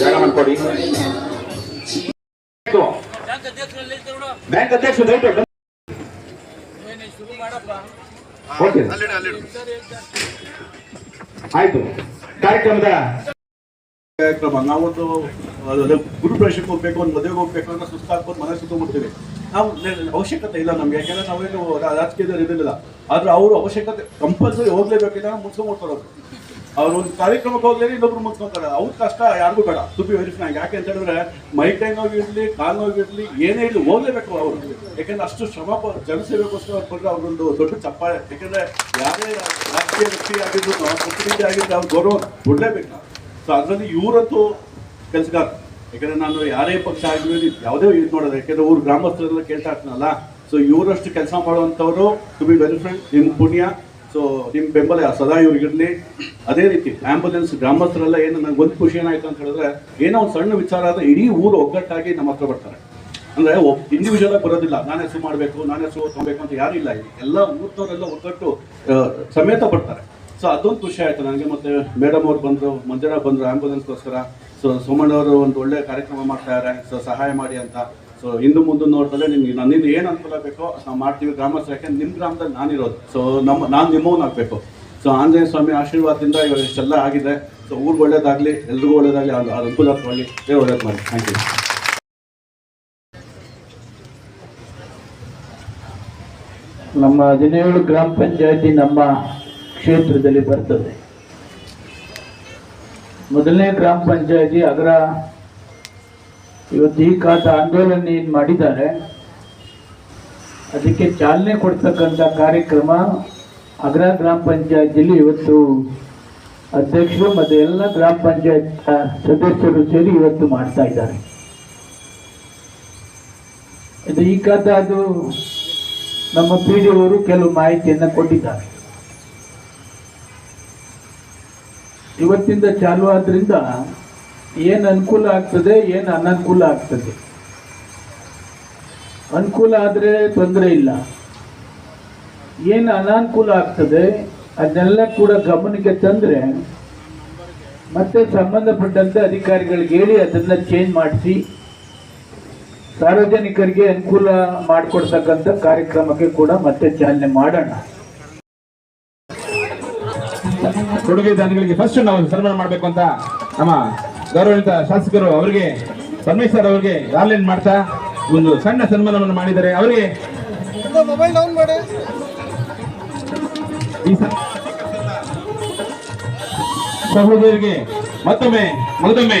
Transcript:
ಜಾಗ ಮಾಡ್ಕೊಡಿ ಬ್ಯಾಂಕ್ ಅಧ್ಯಕ್ಷ ದಯವಿಟ್ಟು ಓಕೆ ಆಯ್ತು ಕಾರ್ಯಕ್ರಮದ ಕಾರ್ಯಕ್ರಮ ನಾವೊಂದು ಗುರುಪ್ರವೇಶಕ್ಕೆ ಹೋಗ್ಬೇಕು. ಒಂದು ಮದುವೆಗೆ ಹೋಗ್ಬೇಕು ಅನ್ನೋ ಸುಸ್ತಾಗ್ಬೋದು ಮನೆ ಸುತ್ತಮುಡ್ತೀವಿ ನಾವು ಅವಶ್ಯಕತೆ ಇಲ್ಲ ನಮ್ಗೆ ಯಾಕೆಂದ್ರೆ ನಾವೇನು ರಾಜಕೀಯದಲ್ಲಿ ಇರಲಿಲ್ಲ ಆದ್ರೆ ಅವರು ಅವಶ್ಯಕತೆ ಕಂಪಲ್ಸರಿ ಹೋಗ್ಲೇಬೇಕಿಲ್ಲ ಮುಗಿಸ್ಕೊಂಡ್ಬಿಡ್ತಾರೆ ಅವರು ಒಂದು ಕಾರ್ಯಕ್ರಮಕ್ಕೆ ಹೋಗ್ಲೇ ಇನ್ನೊಬ್ರು ಮುಚ್ಕೊತಾರೆ. ಅವ್ರ ಕಷ್ಟ, ಯಾರಿಗೂ ಬೇಡ. ಟು ಬಿ ಯಾಕೆ ಅಂತ ಹೇಳಿದ್ರೆ ಮೈ ಟೈಮ್ ನೋವಿರ್ಲಿ ಕಾಲ್ ನೋವಿರ್ಲಿ ಏನೇ ಇರಲಿ ಹೋಗ್ಲೇಬೇಕು ಅವರು. ಯಾಕಂದ್ರೆ ಅಷ್ಟು ಶ್ರಮ ಜನಸೇವೆಗೋಸ್ಕರ ಅವ್ರು ಬಂದ್ರೆ ಅವ್ರೊಂದು ದೊಡ್ಡ ಚಪ್ಪಾಳೆ. ಯಾಕೆಂದ್ರೆ ಯಾರೇ ರಾಜಕೀಯ ವ್ಯಕ್ತಿ ಆಗಿದ್ರು ಪ್ರತಿನಿಧಿ ಆಗಿದ್ರೆ ಅವ್ರು ಗೌರವ ಕೊಡ್ಲೇಬೇಕು. ಸೊ ಅದರಲ್ಲಿ ಇವರಂತೂ ಕೆಲಸಗಾರ ಯಾಕಂದ್ರೆ ನಾನು ಯಾರೇ ಪಕ್ಷ ಆಗಿರಲಿ ಯಾವುದೇ ಇದು ನೋಡೋದು. ಯಾಕಂದ್ರೆ ಊರು ಗ್ರಾಮಸ್ಥರೆಲ್ಲ ಕೇಳ್ತಾ ಇರ್ತಾನಲ್ಲ ಸೊ ಇವರಷ್ಟು ಕೆಲಸ ಮಾಡುವಂಥವ್ರು ಟು ಬಿ ವೆರಿ ಫ್ರೆಂಡ್ ನಿಮ್ಮ ಪುಣ್ಯ ಸೊ ನಿಮ್ಮ ಬೆಂಬಲ ಸದಾ ಇವ್ರಿಗಿರಲಿ ಅದೇ ರೀತಿ ಆಂಬುಲೆನ್ಸ್ ಗ್ರಾಮಸ್ಥರೆಲ್ಲ ಏನು ನನಗೆ ಒಂದು ಖುಷಿ ಏನಾಯ್ತು ಅಂತ ಹೇಳಿದ್ರೆ, ಏನೋ ಒಂದು ಸಣ್ಣ ವಿಚಾರ ಆದರೆ ಇಡೀ ಊರು ಒಗ್ಗಟ್ಟಾಗಿ ನಮ್ಮ ಹತ್ರ ಬರ್ತಾರೆ. ಅಂದ್ರೆ ಇಂಡಿವಿಜುವಲ್ ಆಗಿ ಬರೋದಿಲ್ಲ. ನಾನೇ ಹೆಸರು ಮಾಡಬೇಕು, ನಾನೇ ಹೆಸರು ತಗೋಬೇಕು ಅಂತ ಯಾರು ಇಲ್ಲ. ಎಲ್ಲ ಊರ್ನವರೆಲ್ಲ ಒಗ್ಗಟ್ಟು ಸಮೇತ ಬರ್ತಾರೆ. ಸೊ ಅದೊಂದು ಖುಷಿ ಆಯ್ತು ನನಗೆ ಮತ್ತೆ ಮೇಡಮ್ ಅವ್ರು ಬಂದರು ಮಂಜರ ಬಂದರು ಆಂಬುಲೆನ್ಸ್ಗೋಸ್ಕರ ಸೊ ಸೋಮಣ್ಣವರು ಒಂದು ಒಳ್ಳೆ ಕಾರ್ಯಕ್ರಮ ಮಾಡ್ತಾ ಇದ್ದಾರೆ ಸೊ ಸಹಾಯ ಮಾಡಿ ಅಂತ. ಸೊ ಹಿಂದೆ ಮುಂದೆ ನೋಡಿದ್ರೆ ನಿಮ್ಗೆ ನನ್ನಿಂದ ಏನು ಅನುಕೂಲ ಬೇಕೋ ನಾವು ಮಾಡ್ತೀವಿ ಗ್ರಾಮಸ್ಥರು ಯಾಕೆಂದ್ರೆ ನಿಮ್ಮ ಗ್ರಾಮದಲ್ಲಿ ನಾನಿರೋದು ಸೊ ನಮ್ಮ, ನಾನು ನಿಮ್ಮವನಾಗಬೇಕು ಸೊ ಆಂಜನೇಯ ಸ್ವಾಮಿ ಆಶೀರ್ವಾದದಿಂದ ಇವಾಗ ಇಷ್ಟೆಲ್ಲ ಆಗಿದೆ. ಸೊ ಊರಿಗೆ ಒಳ್ಳೇದಾಗಲಿ, ಎಲ್ರಿಗೂ ಒಳ್ಳೇದಾಗಲಿ ಅದು ಅದು ಅನುಕೂಲ ತಗೊಳ್ಳಿ. ದೇವ್ರು ಒಳ್ಳೇದು ಮಾಡಿ. ಥ್ಯಾಂಕ್ ಯು ನಮ್ಮ ಹದಿನೇಳು ಗ್ರಾಮ ಪಂಚಾಯತಿ ನಮ್ಮ ಕ್ಷೇತ್ರದಲ್ಲಿ ಬರ್ತದೆ. ಮೊದಲನೇ ಗ್ರಾಮ ಪಂಚಾಯತಿ ಅದರ ಇವತ್ತು ಈ ಕಾತ ಆಂದೋಲನ ಏನು ಮಾಡಿದ್ದಾರೆ, ಅದಕ್ಕೆ ಚಾಲನೆ ಕೊಡ್ತಕ್ಕಂಥ ಕಾರ್ಯಕ್ರಮ ಅಗ್ರ ಗ್ರಾಮ ಪಂಚಾಯತಿಯಲ್ಲಿ ಇವತ್ತು ಅಧ್ಯಕ್ಷರು ಮತ್ತು ಎಲ್ಲ ಗ್ರಾಮ ಪಂಚಾಯತ್ ಸದಸ್ಯರು ಸೇರಿ ಇವತ್ತು ಮಾಡ್ತಾ ಇದ್ದಾರೆ. ಇದು ಈ ಕಾತ ಅದು ನಮ್ಮ ಪಿ ಡಿ ಅವರು ಕೆಲವು ಮಾಹಿತಿಯನ್ನು ಕೊಟ್ಟಿದ್ದಾರೆ. ಇವತ್ತಿಂದ ಚಾಲು ಆದ್ರಿಂದ ಏನು ಅನುಕೂಲ ಆಗ್ತದೆ, ಏನು ಅನನುಕೂಲ ಆಗ್ತದೆ? ಅನುಕೂಲ ಆದರೆ ತೊಂದರೆ ಇಲ್ಲ. ಏನು ಅನಾನುಕೂಲ ಆಗ್ತದೆ, ಅದನ್ನೆಲ್ಲ ಕೂಡ ಗಮನಕ್ಕೆ ತಂದರೆ, ಮತ್ತೆ ಸಂಬಂಧಪಟ್ಟಂತೆ ಅಧಿಕಾರಿಗಳಿಗೆ ಹೇಳಿ ಅದನ್ನು ಚೇಂಜ್ ಮಾಡಿಸಿ, ಸಾರ್ವಜನಿಕರಿಗೆ ಅನುಕೂಲ ಮಾಡಿಕೊಡ್ತಕ್ಕಂಥ ಕಾರ್ಯಕ್ರಮಕ್ಕೆ ಕೂಡ ಮತ್ತೆ ಚಾಲನೆ ಮಾಡೋಣ. ಕೊಡುಗೆ ದಾನಿಗಳಿಗೆ ಫಸ್ಟ್ ನಾವು ಸನ್ಮಾನ ಮಾಡಬೇಕು ಅಂತ ನಮ್ಮ ಗೌರವಿತ ಶಾಸಕರು ಅವರಿಗೆ ಪರಮೇಶ್ವರ್ ಅವರಿಗೆ ಆನ್ಲೈನ್ ಮಾಡ್ತಾ ಒಂದು ಸಣ್ಣ ಸನ್ಮಾನವನ್ನು ಮಾಡಿದರೆ ಅವರಿಗೆ ಸಹೋದರಿಗೆ ಮತ್ತೊಮ್ಮೆ ಮಗದೊಮ್ಮೆ